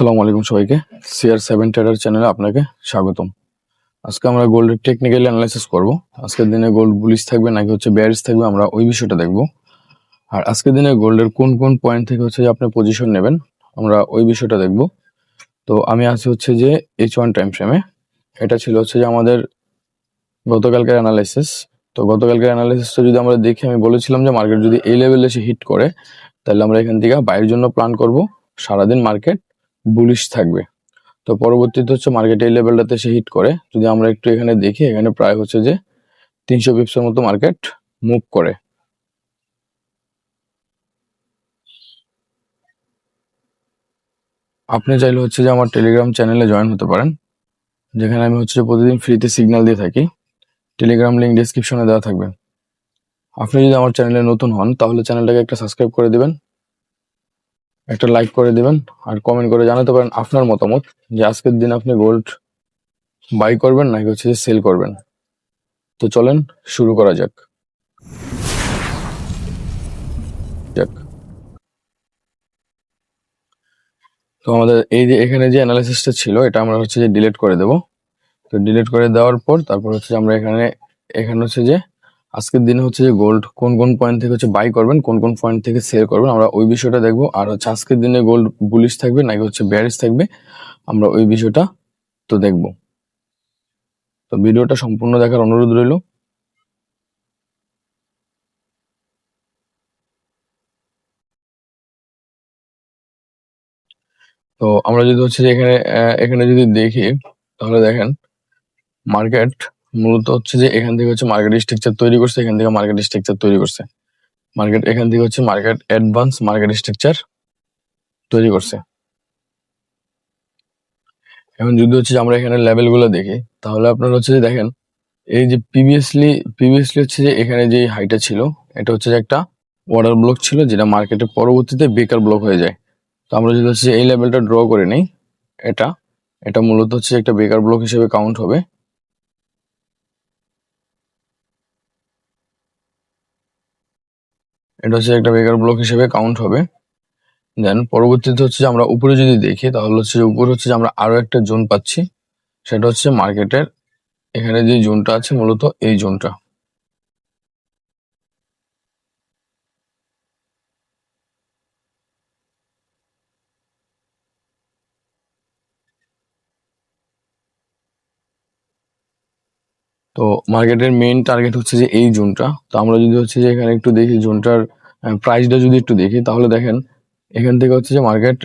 আসসালামু আলাইকুম সবাইকে। সিআর সেভেন ট্রেডার চ্যানেলে আপনাকে স্বাগতম। আজকে আমরা গোল্ডের টেকনিক্যালি অ্যানালাইসিস করব। আজকের দিনে গোল্ড বুলিশ থাকবে নাকি হচ্ছে ব্যারিস থাকবে আমরা ওই বিষয়টা দেখব। আর আজকের দিনে গোল্ডের কোন কোন পয়েন্ট থেকে হচ্ছে যে আপনি পজিশন নেবেন, আমরা ওই বিষয়টা দেখব। তো আমি আছি হচ্ছে যে এইচ ওয়ান টাইম ফ্রেমে এটা ছিল হচ্ছে যে আমাদের গতকালকের অ্যানালাইসিস তো গতকালকের অ্যানালাইসিসটা যদি আমরা দেখি, আমি বলেছিলাম যে মার্কেট যদি এই লেভেলে এসে হিট করে, তাহলে আমরা এখান থেকে বাইরের জন্য প্ল্যান করব। সারাদিন মার্কেট বুলিশ থাকবে। তো পরবর্তীতে হচ্ছে মার্কেট এই লেভেলটাতে সে হিট করে। যদি আমরা একটু এখানে দেখি, এখানে প্রায় হচ্ছে যে তিনশো পিপসের মতো মার্কেট মুভ করে। আপনি চাইলে হচ্ছে যে আমার টেলিগ্রাম চ্যানেলে জয়েন হতে পারেন, যেখানে আমি হচ্ছে প্রতিদিন ফ্রিতে সিগন্যাল দিয়ে থাকি। টেলিগ্রাম লিঙ্ক ডিসক্রিপশনে দেওয়া থাকবে। আপনি যদি আমার চ্যানেলে নতুন হন, তাহলে চ্যানেলটাকে একটা সাবস্ক্রাইব করে দিবেন। একটা লাইক করে দিবেন আর কমেন্ট করে জানাতে পারেন আপনার মতামত যে আজকের দিন আপনি গোল্ড বাই করবেন নাকি হচ্ছে যে সেল করবেন। তো চলেন শুরু করা যাক। যাক। তো আমাদের এই যে এখানে যে অ্যানালাইসিসটা ছিল, এটা আমরা হচ্ছে যে ডিলিট করে দেব। তো ডিলিট করে দেওয়ার পর তারপর হচ্ছে আমরা এখানে এখানে হচ্ছে যে আজকের দিনে হচ্ছে যে গোল্ড কোন কোন পয়েন্ট থেকে হচ্ছে বাই করবেন, কোন কোন পয়েন্ট থেকে সেল করবেন, আমরা ওই বিষয়টা দেখব। আর হচ্ছে আজকের দিনে গোল্ড বুলিশ থাকবে নাকি হচ্ছে ব্যারিস থাকবে, আমরা ওই বিষয়টা তো দেখব। তো ভিডিওটা সম্পূর্ণ দেখার অনুরোধ রইল। তো আমরা যদি হচ্ছে এখানে এখানে যদি দেখি, তাহলে দেখেন মার্কেট মূলত হচ্ছে যে এখান থেকে হচ্ছে মার্কেট স্ট্রাকচার তৈরি করছে, এখান থেকে মার্কেট স্ট্রাকচার তৈরি করছে। মার্কেট এখান থেকে হচ্ছে মার্কেট অ্যাডভান্স মার্কেট স্ট্রাকচার তৈরি করছে। এখন যদি হচ্ছে আমরা এখানে লেভেলগুলো দেখি, তাহলে আপনার হচ্ছে যে দেখেন, এই যে প্রিভিয়াসলি প্রিভিয়াসলি হচ্ছে যে এখানে যে হাইটা ছিল, এটা হচ্ছে যে একটা অর্ডার ব্লক ছিল, যেটা মার্কেটে পরবর্তীতে বেকার ব্লক হয়ে যায়। তো আমরা যদি হচ্ছে এই লেভেলটা ড্র করে নেই, এটা এটা মূলত হচ্ছে একটা বেকার ব্লক হিসেবে কাউন্ট হবে। এটা হচ্ছে একটা বেকার ব্লক হিসেবে কাউন্ট হবে। দেন পরবর্তীতে হচ্ছে যে আমরা উপরে যদি দেখি, তাহলে হচ্ছে যে উপরে হচ্ছে যে আমরা আরও একটা জোন পাচ্ছি। সেটা হচ্ছে মার্কেটের এখানে যে জোনটা আছে, মূলত এই জোনটা তো মার্কেটের মেইন টার্গেট হচ্ছে যে এই জোনটা। তো আমরা যদি হচ্ছে যে এখানে একটু দেখি জোনটার প্রাইসটা যদি একটু দেখি, তাহলে দেখেন, এখান থেকে হচ্ছে যে মার্কেট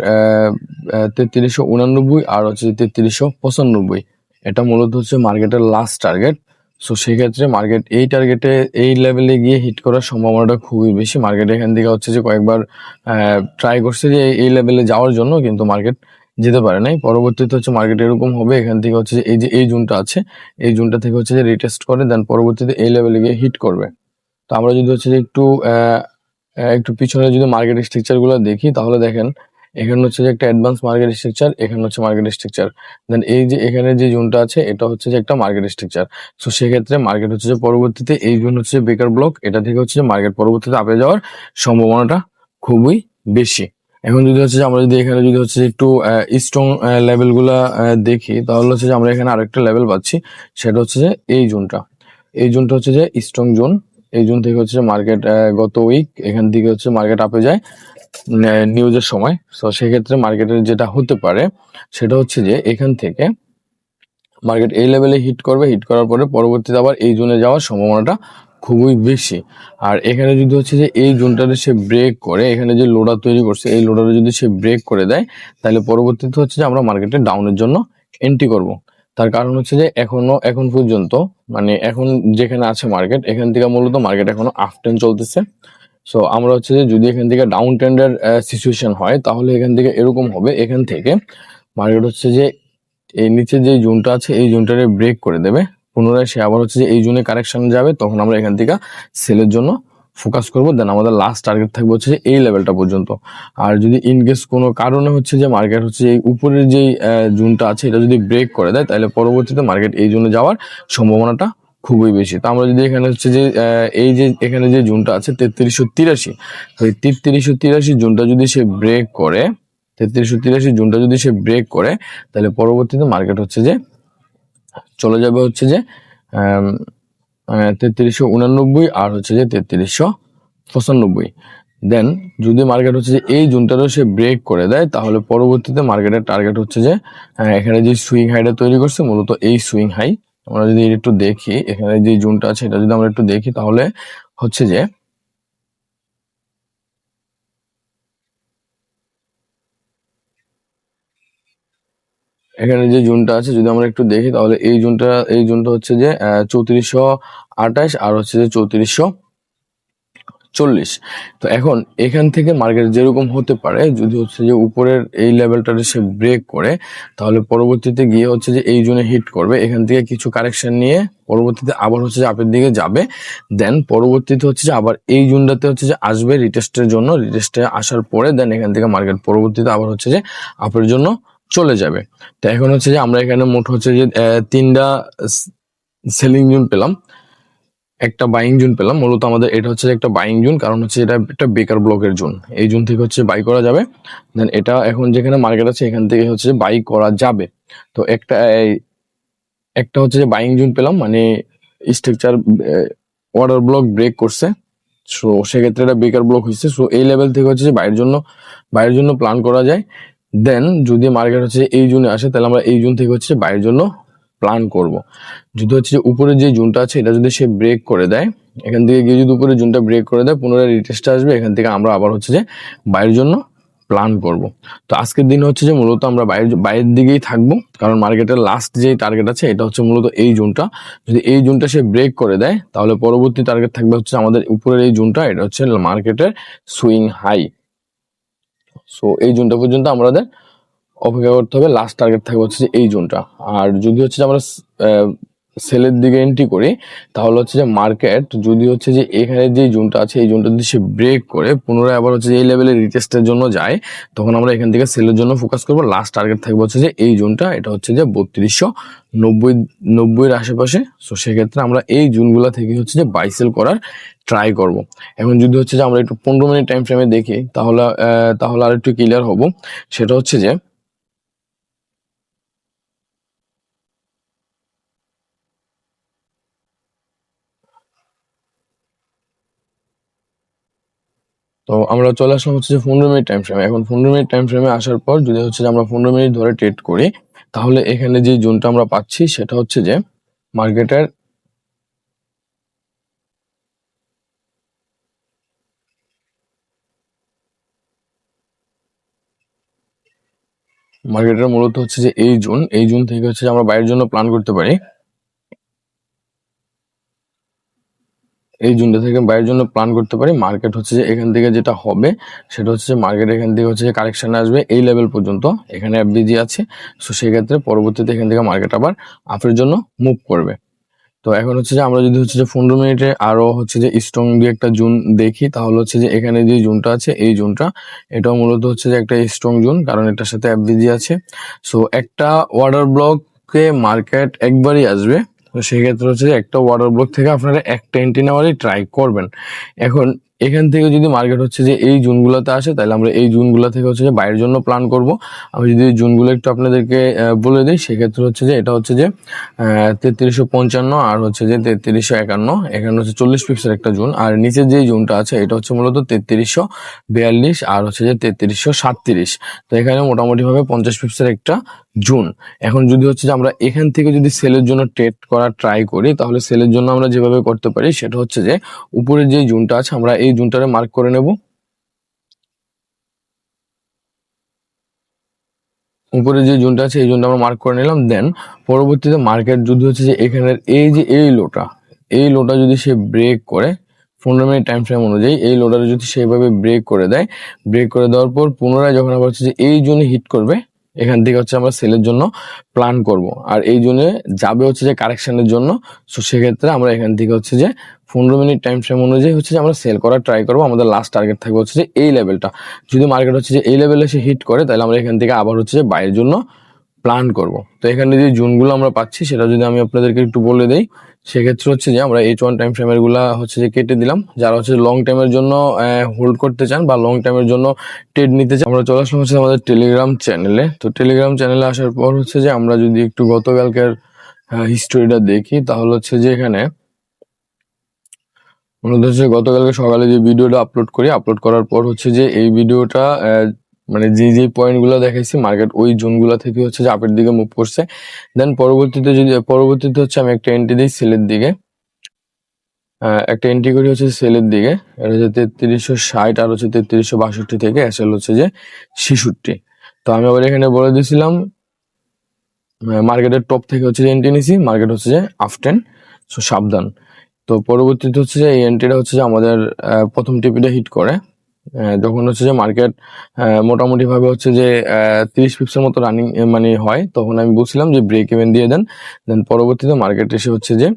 তেত্রিশশো উনানব্বই আর হচ্ছে যে তেত্রিশশো পঁচানব্বই। এটা মূলত হচ্ছে মার্কেটের লাস্ট টার্গেট সো সেক্ষেত্রে মার্কেট এই টার্গেটে এই লেভেলে গিয়ে হিট করার সম্ভাবনাটা খুবই বেশি। মার্কেট এখান থেকে হচ্ছে যে কয়েকবার ট্রাই করছে যে এই লেভেলে যাওয়ার জন্য, কিন্তু মার্কেট যেতে পারে নাই। পরবর্তীতে হচ্ছে মার্কেট এরকম হবে, এখান থেকে হচ্ছে এই যে, এই জোনটা আছে, এই জোনটা থেকে হচ্ছে যে রিটেস্ট করে দেন পরবর্তীতে এই লেভেলে গিয়ে হিট করবে। তো আমরা যদি হচ্ছে যে একটু একটু পিছনে যদি মার্কেট স্ট্রাকচারগুলো দেখি, তাহলে দেখেন এখানে হচ্ছে যে একটা অ্যাডভান্স মার্কেট স্ট্রাকচার এখানে হচ্ছে মার্কেট স্ট্রাকচার দেন এই যে, এখানে যে জোনটা আছে, এটা হচ্ছে যে একটা মার্কেট স্ট্রাকচার তো সেক্ষেত্রে মার্কেট হচ্ছে যে পরবর্তীতে এই জোন হচ্ছে বেকার ব্লক এটা থেকে হচ্ছে যে মার্কেট পরবর্তীতে আপে যাওয়ার সম্ভাবনাটা খুবই বেশি। এখন যদি হচ্ছে যে আমরা যদি এখানে যদি হচ্ছে একটু স্ট্রং লেভেলগুলা আহ, দেখি তাহলে হচ্ছে যে আমরা এখানে আরেকটা লেভেল পাচ্ছি সেটা হচ্ছে যে এই জোনটা এই জোনটা হচ্ছে যে স্ট্রং জোন এই জোন থেকে হচ্ছে মার্কেট গত উইক এখান থেকে হচ্ছে মার্কেট আপে যায় নিউজের সময়। তো সেক্ষেত্রে মার্কেটের যেটা হতে পারে সেটা হচ্ছে যে এখান থেকে মার্কেট এই লেভেলে হিট করবে হিট করার পরে পরবর্তীতে আবার এই জোনে যাওয়ার সম্ভাবনাটা খুবই বেশি। আর এখানে যদি হচ্ছে যে এই জোনটাতে সে ব্রেক করে, এখানে যে লোডার তৈরি করছে, এই লোডারে যদি সে ব্রেক করে দেয়, তাহলে পরবর্তীতে হচ্ছে যে আমরা মার্কেটে ডাউনের জন্য এন্ট্রি করব। তার কারণ হচ্ছে যে এখনও, এখন পর্যন্ত মানে এখন যেখানে আছে মার্কেট এখান থেকে মূলত মার্কেট এখনও আপ ট্রেন্ড চলতেছে। সো আমরা হচ্ছে যে যদি এখান থেকে ডাউন ট্রেন্ডের সিচুয়েশন হয়, তাহলে এখান থেকে এরকম হবে, এখান থেকে মার্কেট হচ্ছে যে এই নিচে যে জোনটা আছে, এই জোনটারে ব্রেক করে দেবে। পুনরায় সে আবার হচ্ছে যে এই জোনে কারেকশন যাবে, তখন আমরা এখান থেকে সেলের জন্য ফোকাস করব। দেন আমাদের লাস্ট টার্গেট থাকবে হচ্ছে যে এই লেভেলটা পর্যন্ত। আর যদি ইনকেস কোনো কারণে হচ্ছে যে মার্কেট হচ্ছে এই উপরের যেই জোনটা আছে, এটা যদি ব্রেক করে দেয়, তাহলে পরবর্তীতে মার্কেট এই জোনে যাওয়ার সম্ভাবনাটা খুবই বেশি। তো আমরা যদি এখানে হচ্ছে যে এই যে এখানে যে জোনটা আছে, তেত্রিশশো তিরাশি এই তেত্রিশশো তিরাশি জোনটা যদি সে ব্রেক করে, তেত্রিশশো তিরাশি জুনটা যদি সে ব্রেক করে, তাহলে পরবর্তীতে মার্কেট হচ্ছে যে চলে যাবে হচ্ছে যে তেত্রিশশো উনানব্বই আর হচ্ছে যে তেত্রিশশো পঁচানব্বই। দেন যদি মার্কেট হচ্ছে যে এই জুনটারও সে ব্রেক করে দেয়, তাহলে পরবর্তীতে মার্কেটের টার্গেট হচ্ছে যে এখানে যে সুইং হাইটা তৈরি করছে, মূলত এই সুইং হাই আমরা যদি একটু দেখি, এখানে যে জুনটা আছে, এটা যদি আমরা একটু দেখি, তাহলে হচ্ছে যে এখানে যে জুনটা আছে, যদি আমরা একটু দেখি, তাহলে এই জুনটা এই জুনটা হচ্ছে যে চৌত্রিশশো আঠাশ আর হচ্ছে যে চৌত্রিশশো চল্লিশ। তো এখন এখান থেকে মার্কেট যেরকম হতে পারে, যদি হচ্ছে যে উপরের এই লেভেলটাতে সে ব্রেক করে, তাহলে পরবর্তীতে গিয়ে হচ্ছে যে এই জন্য হিট করবে। এখান থেকে কিছু কারেকশন নিয়ে পরবর্তীতে আবার হচ্ছে যে আপের দিকে যাবে। দেন পরবর্তীতে হচ্ছে যে আবার এই জুনটাতে হচ্ছে যে আসবে রিটেস্টের জন্য। রিটেস্টে আসার পরে দেন এখান থেকে মার্কেট পরবর্তীতে আবার হচ্ছে যে আপের জন্য চলে যাবে। তো এখন হচ্ছে যে আমরা এখানে মোট হচ্ছে যে তিনটা সেলিং জুন পেলাম। একটা বাইং জুন পেলাম। মূলত আমাদের এটা হচ্ছে একটা বাইং জুন কারণ হচ্ছে এটা একটা বেকার ব্লকের জুন এই জুন থেকে হচ্ছে বাই করা যাবে। দেন এটা এখন যেখানে মার্কেট আছে, এখান থেকে হচ্ছে বাই করা যাবে। তো একটা একটা হচ্ছে যে বাইং জুন পেলাম মানে স্ট্রাকচার অর্ডার ব্লক ব্রেক করছে। সো সেক্ষেত্রে এটা বেকার ব্লক হয়েছে। সো এই লেভেল থেকে হচ্ছে যে বাইরের জন্য বাইরের জন্য প্ল্যান করা যায়। দেন যদি মার্কেট হচ্ছে এই জুনে আসে, তাহলে আমরা এই জুন থেকে হচ্ছে বাইরের জন্য প্ল্যান করব। যদি হচ্ছে উপরে যে জুনটা আছে, এটা যদি সে ব্রেক করে দেয়, এখান থেকে গিয়ে যদি উপরে জুনটা ব্রেক করে দেয়, পুনরায় রিটেস্ট আসবে, এখান থেকে আমরা আবার হচ্ছে যে বাইরের জন্য প্ল্যান করব। তো আজকের দিন হচ্ছে যে মূলত আমরা বাইরের বাইরের দিকেই থাকব, কারণ মার্কেটের লাস্ট যে টার্গেট আছে, এটা হচ্ছে মূলত এই জুনটা। যদি এই জুনটা সে ব্রেক করে দেয়, তাহলে পরবর্তী টার্গেট থাকবে হচ্ছে আমাদের উপরের এই জুনটা, এটা হচ্ছে মার্কেটের সুইং হাই সো এই জোনটা পর্যন্ত আমাদের অপেক্ষা করতে হবে। লাস্ট টার্গেট থাকবে হচ্ছে যে এই জোনটা। আর যদি হচ্ছে যে আমরা সেলের দিকে এন্ট্রি করি, তাহলে হচ্ছে যে মার্কেট যদি হচ্ছে যে এখানে যে জোনটা আছে, এই জোনটা যদি সে ব্রেক করে, পুনরায় আবার হচ্ছে যে এই লেভেলে রিটেস্টের জন্য যায়, তখন আমরা এখান থেকে সেলের জন্য ফোকাস করব। লাস্ট টার্গেট থাকবে হচ্ছে যে এই জোনটা, এটা হচ্ছে যে বত্রিশশো নব্বই, নব্বইয়ের আশেপাশে। সো সেক্ষেত্রে আমরা এই জুনগুলা থেকে হচ্ছে যে বাই সেল করার ট্রাই করব। এখন যদি হচ্ছে যে আমরা একটু পনেরো মিনিট টাইম ফ্রেমে দেখি, তাহলে তাহলে আর একটু ক্লিয়ার হব। সেটা হচ্ছে যে তো আমরা চলে আসলাম হচ্ছে যে পনেরো মিনিট টাইম ফ্রেমে এখন পনেরো মিনিট টাইম ফ্রেমে আসার পর যদি হচ্ছে যে আমরা পনেরো মিনিট ধরে ট্রেড করি, তাহলে এখানে যে জোনটা আমরা পাচ্ছি সেটা হচ্ছে যে মার্কেটের মার্কেটের মূলত হচ্ছে যে এই জোন এই জোন থেকে হচ্ছে আমরা বাইরের জন্য প্ল্যান করতে পারি। এই জুনটা থেকে বাইরের জন্য প্ল্যান করতে পারি। মার্কেট হচ্ছে যে এখান থেকে যেটা হবে, সেটা হচ্ছে যে মার্কেট এখান থেকে হচ্ছে যে কারেকশন আসবে এই লেভেল পর্যন্ত। এখানে এফবিজি আছে সো সেক্ষেত্রে পরবর্তীতে এখান থেকে মার্কেট আবার আপের জন্য মুভ করবে। তো এখন হচ্ছে যে আমরা যদি হচ্ছে যে পনেরো মিনিটে আরও হচ্ছে যে স্ট্রং দিয়ে একটা জুন দেখি, তাহলে হচ্ছে যে এখানে যে জুনটা আছে, এই জুনটা, এটাও মূলত হচ্ছে যে একটা স্ট্রং জুন, কারণ এটার সাথে এফবিজি আছে। সো একটা ওয়াটার ব্লকে মার্কেট একবারই আসবে। তো সেক্ষেত্রে হচ্ছে যে একটা ওয়াটার ব্লক থেকে আপনারা একটা এন্ট্রি নেওয়ারই ট্রাই করবেন। এখন এখান থেকে যদি মার্কেট হচ্ছে যে এই জুনগুলোতে আসে, তাহলে আমরা এই জুনগুলো থেকে হচ্ছে যে বাইরের জন্য প্ল্যান করব। আমি যদি জুনগুলো একটু আপনাদেরকে বলে দিই, সেক্ষেত্রে হচ্ছে যে এটা হচ্ছে যে তেত্রিশশো পঞ্চান্ন আর হচ্ছে যে তেত্রিশশো একান্ন। এখানে হচ্ছে চল্লিশ পিক্সের একটা জুন আর নিচের যে জুনটা আছে, এটা হচ্ছে মূলত তেত্রিশশো বিয়াল্লিশ আর হচ্ছে যে তেত্রিশশো সাতত্রিশ। তো এখানে মোটামুটিভাবে পঞ্চাশ পিক্সের একটা জুন। এখন যদি হচ্ছে যে আমরা এখান থেকে যদি সেলের জন্য ট্রেড করার ট্রাই করি, তাহলে সেলের জন্য আমরা যেভাবে করতে পারি, সেটা হচ্ছে যে উপরের যে জুনটা আছে, আমরা এই জুনটারে মার্ক করে নেব। উপরে যে জোনটা আছে, এই জোনটা আমরা মার্ক করে নিলাম। দেন পরবর্তীতে মার্কেট যদি হচ্ছে যে এখানের এই যে এই লোটা এই লোটা যদি সে ব্রেক করে, পনেরো মিনিট টাইম ফ্রেম অনুযায়ী এই লোডারে যদি সেভাবে ব্রেক করে দেয় ব্রেক করে দেওয়ার পর পুনরায় যখন আবার হচ্ছে যে এই জোনে হিট করবে এখান থেকে হচ্ছে আমরা সেলের জন্য প্ল্যান করব। আর এই জন্য যাবে হচ্ছে যে কারেকশনের জন্য সো সেক্ষেত্রে আমরা এখান থেকে হচ্ছে যে পনেরো মিনিট টাইম ফ্রেম অনুযায়ী হচ্ছে যে আমরা সেল করার ট্রাই করব। আমাদের লাস্ট টার্গেট থাকবে হচ্ছে যে এই লেভেলটা যদি মার্কেট হচ্ছে যে এই লেভেলে সে হিট করে, তাহলে আমরা এখান থেকে আবার হচ্ছে যে বাইয়ের জন্য প্ল্যান করব। তো এখানে যে জোনগুলো আমরা পাচ্ছি, সেটা যদি আমি আপনাদেরকে একটু বলে দেই, সেক্ষেত্রে হচ্ছে যে আমরা এইচ ওয়ান টাইম ফ্রেমেরগুলা হচ্ছে যে কেটে দিলাম। যারা হচ্ছে লং টাইমের জন্য হোল্ড করতে চান বা লং টাইমের জন্য ট্রেড নিতে চান, আমরা চলে আসলাম হচ্ছে আমাদের টেলিগ্রাম চ্যানেলে তো টেলিগ্রাম চ্যানেলে আসার পর হচ্ছে যে আমরা যদি একটু গতকালকের হিস্টোরিটা দেখি, তাহলে হচ্ছে যে এখানে মূলত হচ্ছে গতকালকে সকালে যে ভিডিওটা আপলোড করি আপলোড করার পর হচ্ছে যে এই ভিডিওটা মানে যে যে পয়েন্টগুলো দেখাইছি মার্কেট ওই জোনগুলো থেকে হচ্ছে যে আপের দিকে মুভ করছে। দেন পরবর্তীতে যদি, পরবর্তীতে হচ্ছে আমি একটা এন্ট্রি দিই সেলের দিকে। একটা এন্ট্রি করি হচ্ছে সেলের দিকে। এটা হচ্ছে তেত্রিশশো ষাট আর হচ্ছে তেত্রিশশো বাষট্টি থেকে এসএল হচ্ছে যে ছেষট্টি। তো আমি আবার এখানে বলে দিয়েছিলাম মার্কেটের টপ থেকে হচ্ছে যে এন্ট্রি নিছি মার্কেট হচ্ছে যে আফটেন সো সাবধান। তো পরবর্তীতে হচ্ছে যে এই এন্ট্রিটা হচ্ছে যে আমাদের প্রথম টিপিটা হিট করে। যখন হচ্ছে যে মার্কেট মোটামুটি ভাবে হচ্ছে যে তিরিশ পিপসের মতো রানিং মানে হয়, তখন আমি বলছিলাম যে ব্রেক ইভেন দিয়ে দেন। দেন পরবর্তীতে মার্কেট এসে হচ্ছে যে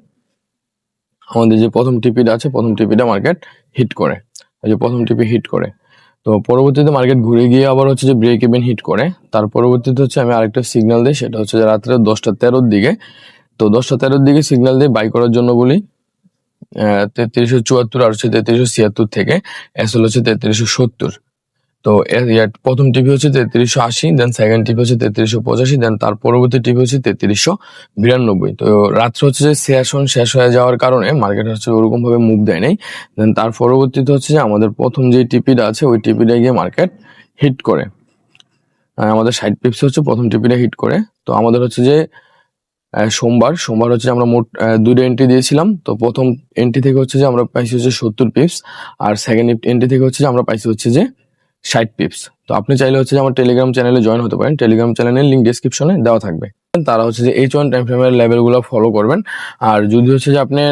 আমাদের যে প্রথম টিপিটা আছে, প্রথম টিপিটা মার্কেট হিট করে। যে প্রথম টিপি হিট করে। তো পরবর্তীতে মার্কেট ঘুরে গিয়ে আবার হচ্ছে যে ব্রেক ইভেন হিট করে। তার পরবর্তীতে হচ্ছে আমি আরেকটা সিগন্যাল দিই, সেটা হচ্ছে যে রাত্রে দশটা তেরোর দিকে। তো দশটা তেরোর দিকে সিগন্যাল দিয়ে বাই করার জন্য বলি। তেত্রিশশো চুয়াত্তর আর হচ্ছে তেত্রিশশো ছিয়াত্তর থেকে এসএল হচ্ছে তেত্রিশশো সত্তর। তো প্রথম টিপি হচ্ছে তেত্রিশশো আশি দেন সেকেন্ড টিপি হচ্ছে তেত্রিশশো পঁচাশি দেন তার পরবর্তী টিপি হচ্ছে তেত্রিশশো বিরানব্বই। তো রাত্রে হচ্ছে যে সেশন শেষ হয়ে যাওয়ার কারণে মার্কেট হচ্ছে ওরকম ভাবে মুভ দেয় নাই। দেন তার পরবর্তীতে হচ্ছে যে আমাদের প্রথম যে টিপিটা আছে, ওই টিপিটা গিয়ে মার্কেট হিট করে। আমাদের সাইড পিপস হচ্ছে প্রথম টিপিটা হিট করে। তো আমাদের হচ্ছে যে সোমবার। সোমবার হচ্ছে আমরা মোট দুটো এন্ট্রি দিয়েছিলাম। তো প্রথম এন্ট্রি থেকে হচ্ছে যে আমরা পাইছি হচ্ছে সত্তর পিপস আর সেকেন্ড এন্ট্রি থেকে হচ্ছে যে আমরা পাইছি হচ্ছে যে ষাট পিপস তো আপনি চাইলে হচ্ছে যে আমার টেলিগ্রাম চ্যানেলে জয়েন হতে পারেন। টেলিগ্রাম চ্যানেলের লিঙ্ক ডিসক্রিপশনে দেওয়া থাকবে। তারা হচ্ছে যে এইচ ওয়ান টাইম ফ্রেমের লেভেলগুলো ফলো করবেন আর যদি হচ্ছে যে আপনি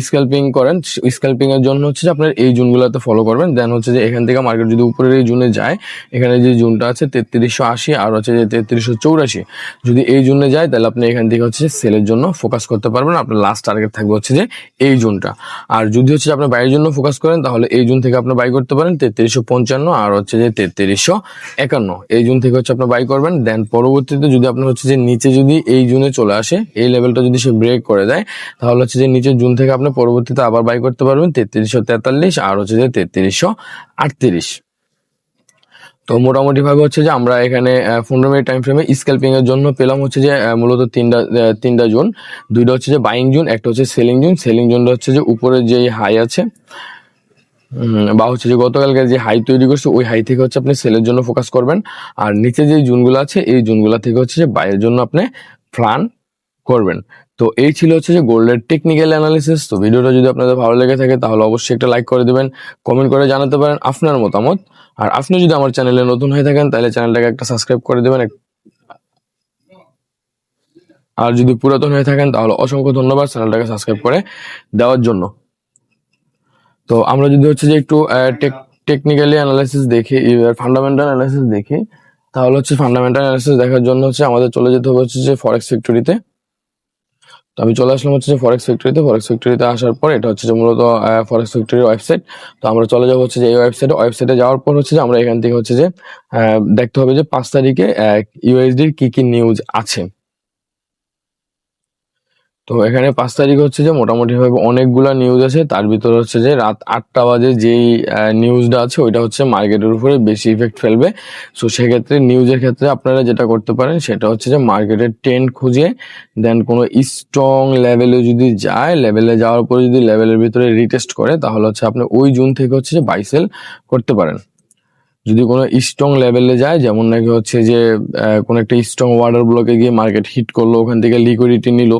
স্ক্যাল্পিং করেন স্ক্যাল্পিং এর জন্য হচ্ছে যে আপনার এই জুনগুলোতে ফলো করবেন দেন হচ্ছে যে এখান থেকে মার্কেট যদি উপরের এই জুনে যায় এখানে যে জুনটা আছে তেত্রিশশো আশি আর হচ্ছে যে তেত্রিশশো চৌরাশি যদি এই জুনে যায় তাহলে আপনি এখান থেকে হচ্ছে সেলের জন্য ফোকাস করতে পারবেন আপনার লাস্ট টার্গেট থাকবে হচ্ছে যে এই জুনটা আর যদি হচ্ছে যে আপনি বাইরের জন্য ফোকাস করেন তাহলে এই জুন থেকে আপনি বাই করতে পারেন তেত্রিশশো পঞ্চান্ন আর হচ্ছে যে তেত্রিশশো একান্ন এই জুন থেকে হচ্ছে আপনি বাই করবেন দেন পরবর্তীতে যদি আপনার হচ্ছে যে নিচে যদি এই জুনে চলে আসে, এই লেভেলটা যদি সে ব্রেক করে দেয়, তাহলে হচ্ছে যে নিচের জুন থেকে আপনি পরবর্তীতে আবার বাই করতে পারবেন তেত্রিশশো তেতাল্লিশ, আর হচ্ছে যে তেত্রিশশো আটত্রিশ। তো মোটামুটি ভাবে হচ্ছে যে আমরা এখানে পনেরো মিনিট টাইম ফ্রেমে স্ক্যাল্পিং এর জন্য পেলাম হচ্ছে যে মূলত তিনটা তিনটা জোন। দুইটা হচ্ছে যে বাইং জোন, একটা হচ্ছে সেলিং জোন। সেলিং জোনটা হচ্ছে যে উপরে যে হাই আছে বা হচ্ছে যে গতকালকে যে হাই তৈরি করছে, ওই হাই থেকে হচ্ছে আপনি সেলের জন্য ফোকাস করবেন। আর নিচে যে জুনগুলো আছে, এই জুনগুলো থেকে হচ্ছে যে বাইয়ের জন্য আপনি প্ল্যান করবেন। তো এই ছিল হচ্ছে যে গোল্ডের টেকনিক্যাল অ্যানালিসিস তো ভিডিওটা যদি আপনাদের ভালো লেগে থাকে, তাহলে অবশ্যই একটা লাইক করে দেবেন কমেন্ট করে জানাতে পারেন আপনার মতামত। আর আপনি যদি আমার চ্যানেলে নতুন হয়ে থাকেন, তাহলে চ্যানেলটাকে একটা সাবস্ক্রাইব করে দেবেন। আর যদি পুরাতন হয়ে থাকেন, তাহলে অসংখ্য ধন্যবাদ চ্যানেলটাকে সাবস্ক্রাইব করে দেওয়ার জন্য। তো আমরা যদি হচ্ছে যে একটু টেকনিক্যালি অ্যানালাইসিস দেখি ফান্ডামেন্টাল অ্যানালাইসিস দেখি, তাহলে হচ্ছে ফান্ডামেন্টাল অ্যানালাইসিস দেখার জন্য হচ্ছে আমাদের চলে যেতে হবে হচ্ছে যে ফরেক্স ফ্যাক্টরিতে তো। আমি চলে আসলাম হচ্ছে যে ফরেক্স ফ্যাক্টরিতে ফরেক্স ফ্যাক্টরিতে আসার পর এটা হচ্ছে যে মূলত ফরেক্স ফ্যাক্টরির ওয়েবসাইট তো আমরা চলে যাব হচ্ছে যে এই ওয়েবসাইটে ওয়েবসাইটে যাওয়ার পর হচ্ছে যে আমরা এখান থেকে হচ্ছে যে দেখতে হবে যে পাঁচ তারিখে ইউএসডির কি কি নিউজ আছে। তো এখানে পাঁচ তারিখ হচ্ছে যে মোটামুটি ভাবে অনেকগুলা নিউজ আছে। তার ভিতরে হচ্ছে যে রাত আটটা বাজে যেই নিউজটা আছে, ওইটা হচ্ছে মার্কেটের উপরে বেশি ইফেক্ট ফেলবে। সো সেক্ষেত্রে নিউজের ক্ষেত্রে আপনারা যেটা করতে পারেন, সেটা হচ্ছে যে মার্কেটের ট্রেন্ড খুঁজে দেন কোনো স্ট্রং লেভেলে যদি যায় লেভেলে যাওয়ার পরে যদি লেভেলের ভিতরে রিটেস্ট করে, তাহলে হচ্ছে আপনি ওই জুন থেকে হচ্ছে যে বাইসেল করতে পারেন। যদি কোনো স্ট্রং লেভেলে যায়, যেমন নাকি হচ্ছে যে কোনো একটা স্ট্রং ওয়াটার ব্লকে গিয়ে মার্কেট হিট করল, ওখান থেকে লিকুইডিটি নিল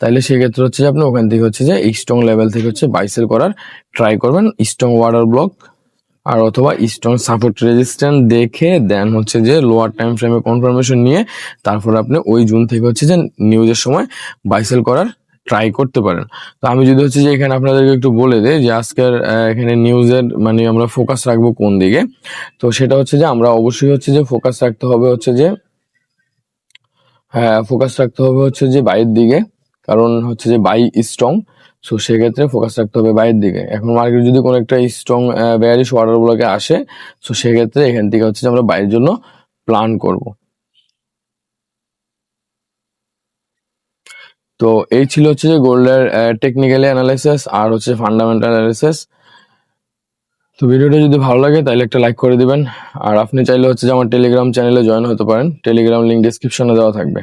তাহলে সেক্ষেত্রে হচ্ছে যে আপনি ওখান থেকে হচ্ছে যে স্ট্রং লেভেল থেকে হচ্ছে বাইসেল করার ট্রাই করবেন। স্ট্রং ওয়াটার ব্লক আর অথবা স্ট্রং সাপোর্ট রেজিস্ট্যান্ট দেখে দেন হচ্ছে যে লোয়ার টাইম ফ্রেমে কনফার্মেশন নিয়ে, তারপর আপনি ওই জুন থেকে হচ্ছে যে নিউজের সময় বাইসেল করার ট্রাই করতে পারেন। তো আমি যদি হচ্ছে যে এখানে আপনাদেরকে একটু বলে দেই যে আজকের এখানে নিউজের মানে আমরা ফোকাস রাখব কোন দিকে? তো সেটা হচ্ছে যে আমরা অবশ্যই হচ্ছে যে ফোকাস রাখতে হবে হচ্ছে যে হ্যাঁ ফোকাস রাখতে হবে হচ্ছে যে বাইরের দিকে, কারণ হচ্ছে যে বাই স্ট্রং সো সেক্ষেত্রে ফোকাস রাখতে হবে বাইরের দিকে। এখন মার্কেট যদি কোনো একটা স্ট্রং বেয়ারিশ ব্লকে আসে সো সেক্ষেত্রে এখান থেকে হচ্ছে যে আমরা বাইরের জন্য প্ল্যান করব। তো এই ছিল হচ্ছে যে গোল্ডের টেকনিক্যালি অ্যানালাইসিস আর হচ্ছে ফান্ডামেন্টাল অ্যানালাইসিস তো ভিডিওটা যদি ভালো লাগে তাহলে একটা লাইক করে দিবেন। আর আপনি চাইলে হচ্ছে যে আমার টেলিগ্রাম চ্যানেলে জয়েন হতে পারেন। টেলিগ্রাম লিঙ্ক ডিসক্রিপশনে দেওয়া থাকবে।